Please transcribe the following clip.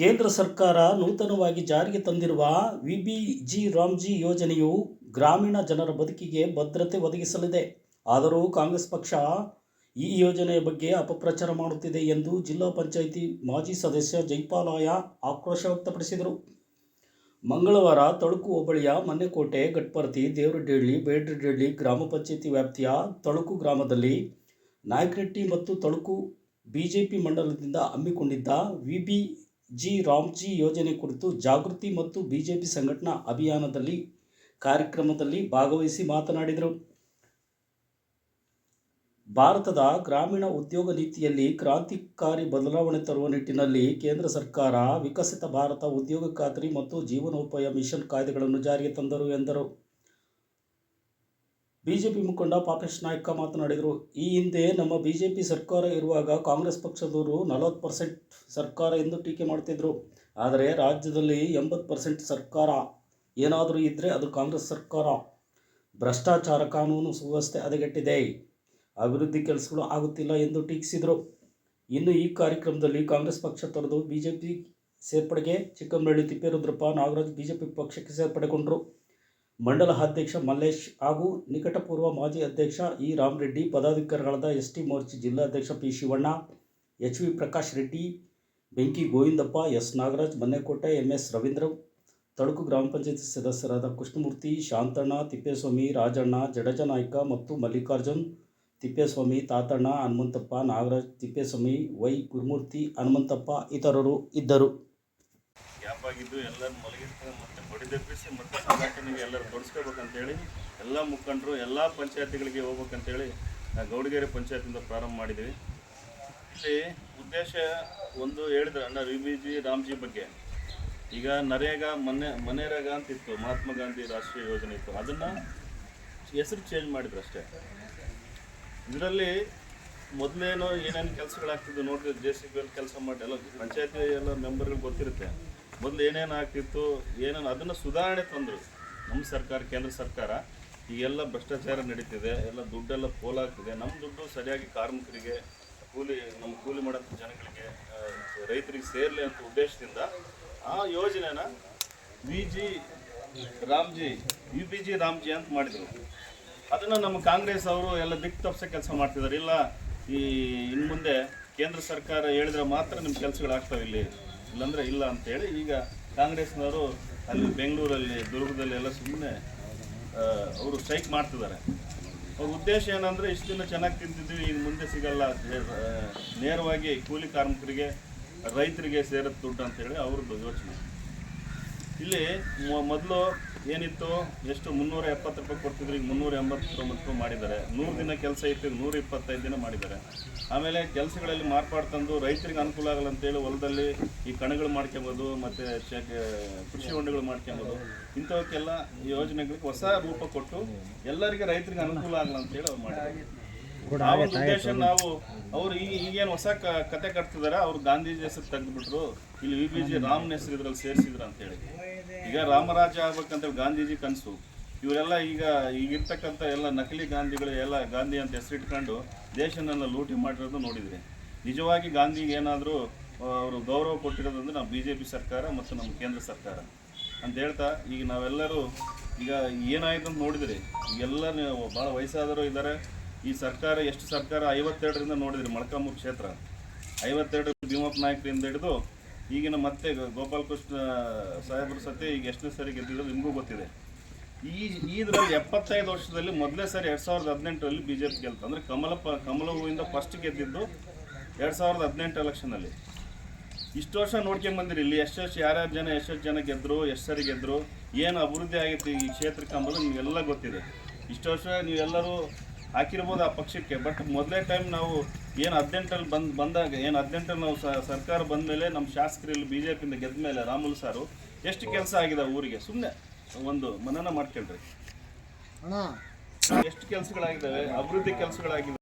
ಕೇಂದ್ರ ಸರ್ಕಾರ ನೂತನವಾಗಿ ಜಾರಿಗೆ ತಂದಿರುವ ವಿಬಿಜಿ ರಾಮ್ಜಿ ಯೋಜನೆಯು ಗ್ರಾಮೀಣ ಜನರ ಬದುಕಿಗೆ ಭದ್ರತೆ ಒದಗಿಸಲಿದೆ. ಆದರೂ ಕಾಂಗ್ರೆಸ್ ಪಕ್ಷ ಈ ಯೋಜನೆಯ ಬಗ್ಗೆ ಅಪಪ್ರಚಾರ ಮಾಡುತ್ತಿದೆ ಎಂದು ಜಿಲ್ಲಾ ಪಂಚಾಯಿತಿ ಮಾಜಿ ಸದಸ್ಯ ಜೈಪಾಲಾಯ ಆಕ್ರೋಶ ವ್ಯಕ್ತಪಡಿಸಿದರು. ಮಂಗಳವಾರ ತಳುಕು ಹೋಬಳಿಯ ಮನ್ನೆಕೋಟೆ ಗಟ್ಪರ್ತಿ ದೇವರಡ್ಡಿಹಳ್ಳಿ ಬೇಡ್ರಡ್ಡಿಹಳ್ಳಿ ಗ್ರಾಮ ಪಂಚಾಯಿತಿ ವ್ಯಾಪ್ತಿಯ ತಳುಕು ಗ್ರಾಮದಲ್ಲಿ ನಾಯಕರೆಟ್ಟಿ ಮತ್ತು ತಳುಕು ಬಿಜೆಪಿ ಮಂಡಲದಿಂದ ಹಮ್ಮಿಕೊಂಡಿದ್ದ ವಿಬಿ ಜಿ ರಾಮ್ಜಿ ಯೋಜನೆ ಕುರಿತು ಜಾಗೃತಿ ಮತ್ತು ಬಿಜೆಪಿ ಸಂಘಟನಾ ಅಭಿಯಾನದಲ್ಲಿ ಕಾರ್ಯಕ್ರಮದಲ್ಲಿ ಭಾಗವಹಿಸಿ ಮಾತನಾಡಿದರು. ಭಾರತದ ಗ್ರಾಮೀಣ ಉದ್ಯೋಗ ನೀತಿಯಲ್ಲಿ ಕ್ರಾಂತಿಕಾರಿ ಬದಲಾವಣೆ ತರುವ ನಿಟ್ಟಿನಲ್ಲಿ ಕೇಂದ್ರ ಸರ್ಕಾರ ವಿಕಸಿತ ಭಾರತ ಉದ್ಯೋಗ ಖಾತ್ರಿ ಮತ್ತು ಜೀವನೋಪಾಯ ಮಿಷನ್ ಕಾಯ್ದೆಗಳನ್ನು ಜಾರಿಗೆ ತಂದರು ಎಂದರು. ಬಿಜೆಪಿ ಮುಖಂಡ ಪಾಪೇಶ್ ನಾಯ್ಕ ಮಾತನಾಡಿದರು. ಈ ಹಿಂದೆ ನಮ್ಮ ಬಿಜೆಪಿ ಸರ್ಕಾರ ಇರುವಾಗ ಕಾಂಗ್ರೆಸ್ ಪಕ್ಷದವರು ನಲವತ್ತು ಪರ್ಸೆಂಟ್ ಸರ್ಕಾರ ಎಂದು ಟೀಕೆ ಮಾಡ್ತಿದ್ರು. ಆದರೆ ರಾಜ್ಯದಲ್ಲಿ ಎಂಬತ್ತು ಪರ್ಸೆಂಟ್ ಸರ್ಕಾರ ಏನಾದರೂ ಇದ್ದರೆ ಅದು ಕಾಂಗ್ರೆಸ್ ಸರ್ಕಾರ. ಭ್ರಷ್ಟಾಚಾರ ಕಾನೂನು ಸುವ್ಯವಸ್ಥೆ ಹದಗೆಟ್ಟಿದೆ. ಅಭಿವೃದ್ಧಿ ಕೆಲಸಗಳು ಆಗುತ್ತಿಲ್ಲ ಎಂದು ಟೀಕಿಸಿದರು. ಇನ್ನು ಈ ಕಾರ್ಯಕ್ರಮದಲ್ಲಿ ಕಾಂಗ್ರೆಸ್ ಪಕ್ಷ ತೊರೆದು ಬಿಜೆಪಿ ಸೇರ್ಪಡೆಗೆ ಚಿಕ್ಕಮಗಳಿ ತಿಪ್ಪೇರುದ್ರಪ್ಪ ನಾಗರಾಜ್ ಬಿಜೆಪಿ ಪಕ್ಷಕ್ಕೆ ಸೇರ್ಪಡೆಗೊಂಡರು. ಮಂಡಲ ಅಧ್ಯಕ್ಷ ಮಲ್ಲೇಶ್ ಹಾಗೂ ನಿಕಟಪೂರ್ವ ಮಾಜಿ ಅಧ್ಯಕ್ಷ ಇ ರಾಮರೆಡ್ಡಿ, ಪದಾಧಿಕಾರಿಗಳಾದ ಎಸ್ ಟಿ ಮೋರ್ಚಿ ಜಿಲ್ಲಾಧ್ಯಕ್ಷ P Shivanna, H V Prakash Reddy, Benki Govindappa, S Nagaraj Mannekote M S Ravindra Taluku ಗ್ರಾಮ ಪಂಚಾಯತಿ ಸದಸ್ಯರಾದ ಕೃಷ್ಣಮೂರ್ತಿ, ಶಾಂತಣ್ಣ, ತಿಪ್ಪೇಸ್ವಾಮಿ, ರಾಜಣ್ಣ ಜಡಜ ನಾಯ್ಕ ಮತ್ತು ಮಲ್ಲಿಕಾರ್ಜುನ್, ತಿಪ್ಪೇಸ್ವಾಮಿ, ತಾತಣ್ಣ, ಹನುಮಂತಪ್ಪ, ನಾಗರಾಜ್, ತಿಪ್ಪೇಸ್ವಾಮಿ, ವೈ ಗುರುಮೂರ್ತಿ ಹನುಮಂತಪ್ಪ ಇತರರು ಇದ್ದರು. ಆಗಿದ್ದು ಎಲ್ಲರೂ ಮಲಗಿರ್ತಾರೆ, ಮತ್ತೆ ಬಡಿದೆಬ್ಬಿಸಿ ಮತ್ತೆ ಸಂಘಟನೆಗೆ ಎಲ್ಲರೂ ತೊಡಸ್ಕೋಬೇಕಂತೇಳಿ ಎಲ್ಲ ಮುಖಂಡರು, ಎಲ್ಲ ಪಂಚಾಯತಿಗಳಿಗೆ ಹೋಗ್ಬೇಕಂತೇಳಿ ಗೌಡಗೆರೆ ಪಂಚಾಯತಿಂದ ಪ್ರಾರಂಭ ಮಾಡಿದ್ದೀವಿ. ಇಲ್ಲಿ ಉದ್ದೇಶ ಒಂದು ಹೇಳಿದ್ರೆ ಅಣ್ಣ ವಿ ಬಿ ಜಿ ರಾಮ್ಜಿ ಬಗ್ಗೆ. ಈಗ ನರೇಗಾ ಮನೆ ಮನೇರೇಗ ಅಂತ ಇತ್ತು, ಮಹಾತ್ಮ ಗಾಂಧಿ ರಾಷ್ಟ್ರೀಯ ಯೋಜನೆ ಇತ್ತು, ಅದನ್ನು ಹೆಸರು ಚೇಂಜ್ ಮಾಡಿದ್ರು ಅಷ್ಟೇ. ಇದರಲ್ಲಿ ಮೊದಲೇನೋ ಏನೇನು ಕೆಲಸಗಳಾಗ್ತಿದ್ದು ನೋಡಿದ್ರೆ ಜೆ ಸಿ ಬಿ ಕೆಲಸ ಮಾಡಿ, ಎಲ್ಲ ಪಂಚಾಯತಿ ಎಲ್ಲ ಮೆಂಬರ್ಗಳು ಗೊತ್ತಿರುತ್ತೆ. ಮೊದಲು ಏನೇನು ಆಗ್ತಿತ್ತು, ಏನೇನು ಅದನ್ನು ಸುಧಾರಣೆ ತಂದರು ನಮ್ಮ ಸರ್ಕಾರ, ಕೇಂದ್ರ ಸರ್ಕಾರ, ಈಗೆಲ್ಲ ಭ್ರಷ್ಟಾಚಾರ ನಡೀತಿದೆ, ಎಲ್ಲ ದುಡ್ಡೆಲ್ಲ ಪೋಲಾಗ್ತಿದೆ ನಮ್ಮ ದುಡ್ಡು ಸರಿಯಾಗಿ ಕಾರ್ಮಿಕರಿಗೆ, ಕೂಲಿ, ನಮ್ಮ ಕೂಲಿ ಮಾಡೋಂಥ ಜನಗಳಿಗೆ ರೈತರಿಗೆ ಸೇರಲಿ ಅಂತ ಉದ್ದೇಶದಿಂದ ಆ ಯೋಜನೆನ V G Ramji, U P G Ramji ಅಂತ ಮಾಡಿದರು. ಅದನ್ನು ನಮ್ಮ ಕಾಂಗ್ರೆಸ್ ಅವರು ಎಲ್ಲ ದಿಕ್ಕು ತಪ್ಪಿಸೋ ಕೆಲಸ ಮಾಡ್ತಿದ್ದಾರೆ ಇಲ್ಲ, ಈ ಇನ್ನು ಮುಂದೆ ಕೇಂದ್ರ ಸರ್ಕಾರ ಹೇಳಿದ್ರೆ ಮಾತ್ರ ನಿಮ್ಮ ಕೆಲಸಗಳು ಆಗ್ತಾವೆ ಇಲ್ಲಿ. ಇಲ್ಲಾಂದ್ರೆ ಇಲ್ಲ ಅಂತೇಳಿ ಈಗ ಕಾಂಗ್ರೆಸ್ನವರು ಅಲ್ಲಿ ಬೆಂಗಳೂರಲ್ಲಿ, ದುರ್ಗದಲ್ಲಿ ಎಲ್ಲ ಸುಮ್ಮನೆ ಅವರು ಸ್ಟ್ರೈಕ್ ಮಾಡ್ತಿದ್ದಾರೆ. ಅವ್ರ ಉದ್ದೇಶ ಏನಂದ್ರೆ ಇಷ್ಟು ದಿನ ಚೆನ್ನಾಗಿ ತಿಂತಿದ್ವಿ ಇನ್ನು ಮುಂದೆ ಸಿಗಲ್ಲ ನೇರವಾಗಿ ಕೂಲಿ ಕಾರ್ಮಿಕರಿಗೆ, ರೈತರಿಗೆ ಸೇರೋದು ದುಡ್ಡು ಅಂತೇಳಿ ಅವ್ರದ್ದು ಯೋಚನೆ. ಇಲ್ಲಿ ಮೊದಲು ಏನಿತ್ತು? ಎಷ್ಟು? ಮುನ್ನೂರ ಎಪ್ಪತ್ತು ರೂಪಾಯಿ ಕೊಡ್ತಿದ್ರು, ಈಗ ಮುನ್ನೂರ ಎಂಬತ್ತೊಂಬತ್ತು ಮಾಡಿದ್ದಾರೆ. ನೂರು ದಿನ ಕೆಲಸ ಇತ್ತು, ಈಗ ನೂರ ಇಪ್ಪತ್ತೈದು ದಿನ ಮಾಡಿದ್ದಾರೆ. ಆಮೇಲೆ ಕೆಲಸಗಳಲ್ಲಿ ಮಾರ್ಪಾಡು ತಂದು ರೈತರಿಗೆ ಅನುಕೂಲ ಆಗಲ್ಲ ಅಂತೇಳಿ ಹೊಲದಲ್ಲಿ ಈ ಕಣಗಳು ಮಾಡ್ಕೊಬೋದು, ಮತ್ತು ಕೃಷಿ ಹೊಂಡಗಳು ಮಾಡ್ಕೊಬೋದು. ಇಂಥವಕ್ಕೆಲ್ಲ ಯೋಜನೆಗಳಿಗೆ ಹೊಸ ರೂಪ ಕೊಟ್ಟು ಎಲ್ಲರಿಗೆ ರೈತರಿಗೆ ಅನುಕೂಲ ಆಗಲ್ಲ ಅಂತೇಳಿ ಅವ್ರು ಮಾಡಿದ್ದಾರೆ. ಆ ಒಂದು ಉದ್ದೇಶ ನಾವು ಅವ್ರು ಈಗ ಈಗೇನು ಹೊಸ ಕ- ಕತೆ ಕಟ್ತಿದಾರೆ ಅವ್ರು ಗಾಂಧೀಜಿ ಹೆಸರು ತೆಗೆದ್ಬಿಟ್ರು ಇಲ್ಲಿ ವಿ ಬಿ ಜಿ ರಾಮನ ಹೆಸರು ಇದ್ರಲ್ಲಿ ಸೇರಿಸಿದ್ರು ಅಂತೇಳಿ ಈಗ ರಾಮರಾಜ ಆಗ್ಬೇಕಂತೇಳಿ ಗಾಂಧೀಜಿ ಕನಸು. ಇವರೆಲ್ಲ ಈಗ ಈಗಿರ್ತಕ್ಕಂಥ ಎಲ್ಲ ನಕಲಿ ಗಾಂಧಿಗಳು ಎಲ್ಲ ಗಾಂಧಿ ಅಂತ ಹೆಸರಿಟ್ಕೊಂಡು ದೇಶನೆಲ್ಲ ಲೂಟಿ ಮಾಡಿರೋದು ನೋಡಿದ್ರಿ. ನಿಜವಾಗಿ ಗಾಂಧಿಗೆ ಏನಾದರೂ ಅವರು ಗೌರವ ಕೊಟ್ಟಿರೋದಂದ್ರೆ ನಮ್ಮ ಬಿ ಜೆ ಪಿ ಸರ್ಕಾರ ಮತ್ತು ನಮ್ಮ ಕೇಂದ್ರ ಸರ್ಕಾರ. ಅಂತ ಹೇಳ್ತಾ ಈಗ ನಾವೆಲ್ಲರೂ ಈಗ ಏನಾಯ್ತು ಅಂತ ನೋಡಿದ್ರಿ. ಈಗೆಲ್ಲ ನೀವು ಭಾಳ ವಯಸ್ಸಾದರೂ ಇದ್ದಾರೆ. ಈ ಸರ್ಕಾರ ಎಷ್ಟು ಸರ್ಕಾರ? ಐವತ್ತೆರಡರಿಂದ ನೋಡಿದ್ರಿ ಮೊಳಕಾಮೂರು ಕ್ಷೇತ್ರ. ಐವತ್ತೆರಡು ಭೀಮಪ್ಪ ನಾಯಕರಿಂದ ಹಿಡಿದು ಈಗಿನ ಮತ್ತೆ ಗೋಪಾಲಕೃಷ್ಣ ಸಾಹೇಬ್ರ ಸತಿ ಈಗ ಎಷ್ಟನೇ ಸರಿ ಗೆದ್ದಿದ್ರು ನಿಮಗೂ ಗೊತ್ತಿದೆ. ಈ ಇದರಲ್ಲಿ ಎಪ್ಪತ್ತೈದು ವರ್ಷದಲ್ಲಿ ಮೊದಲೇ ಸರಿ ಎರಡು ಸಾವಿರದ ಹದಿನೆಂಟರಲ್ಲಿ ಬಿ ಜೆ ಪಿ ಗೆಲ್ತು. ಅಂದರೆ ಕಮಲ ಪ, ಕಮಲ ಹೂವಿಂದ ಫಸ್ಟ್ ಗೆದ್ದಿದ್ದು ಎರಡು ಸಾವಿರದ ಹದಿನೆಂಟು ಎಲೆಕ್ಷನಲ್ಲಿ ಇಷ್ಟು ವರ್ಷ ನೋಡ್ಕೊಂಡು ಬಂದಿರಿ ಇಲ್ಲಿ ಎಷ್ಟೆಷ್ಟು ಯಾರ್ಯಾರು ಜನ ಎಷ್ಟೆಷ್ಟು ಜನ ಗೆದ್ದರು ಎಷ್ಟು ಸರಿ ಗೆದ್ರು, ಏನು ಅಭಿವೃದ್ಧಿ ಆಗಿತ್ತು ಈ ಕ್ಷೇತ್ರಕ್ಕೆ ಅಂಬೋದು ನಿಮಗೆಲ್ಲ ಗೊತ್ತಿದೆ. ಇಷ್ಟು ವರ್ಷ ನೀವೆಲ್ಲರೂ ಹಾಕಿರ್ಬೋದು ಆ ಪಕ್ಷಕ್ಕೆ. ಬಟ್ ಮೊದಲೇ ಟೈಮ್ ನಾವು ಏನು ಹದಿನೆಂಟಲ್ಲಿ ಬಂದ್ ಬಂದಾಗ ಏನು ಹದಿನೆಂಟಲ್ಲಿ ನಾವು ಸರ್ಕಾರ ಬಂದ ಮೇಲೆ ನಮ್ಮ ಶಾಸಕರು ಇಲ್ಲಿ ಬಿ ಜೆ ಪಿಯಿಂದ ಗೆದ್ದ ಮೇಲೆ ರಾಮುಲ್ ಸಾರು ಎಷ್ಟು ಕೆಲಸ ಆಗಿದೆ ಊರಿಗೆ? ಸುಮ್ಮನೆ ಒಂದು ಮನನ ಮಾಡ್ಕೊಳ್ರಿ. ಎಷ್ಟು ಕೆಲಸಗಳಾಗಿದ್ದಾವೆ? ಅಭಿವೃದ್ಧಿ ಕೆಲಸಗಳಾಗಿದ್ದಾವೆ?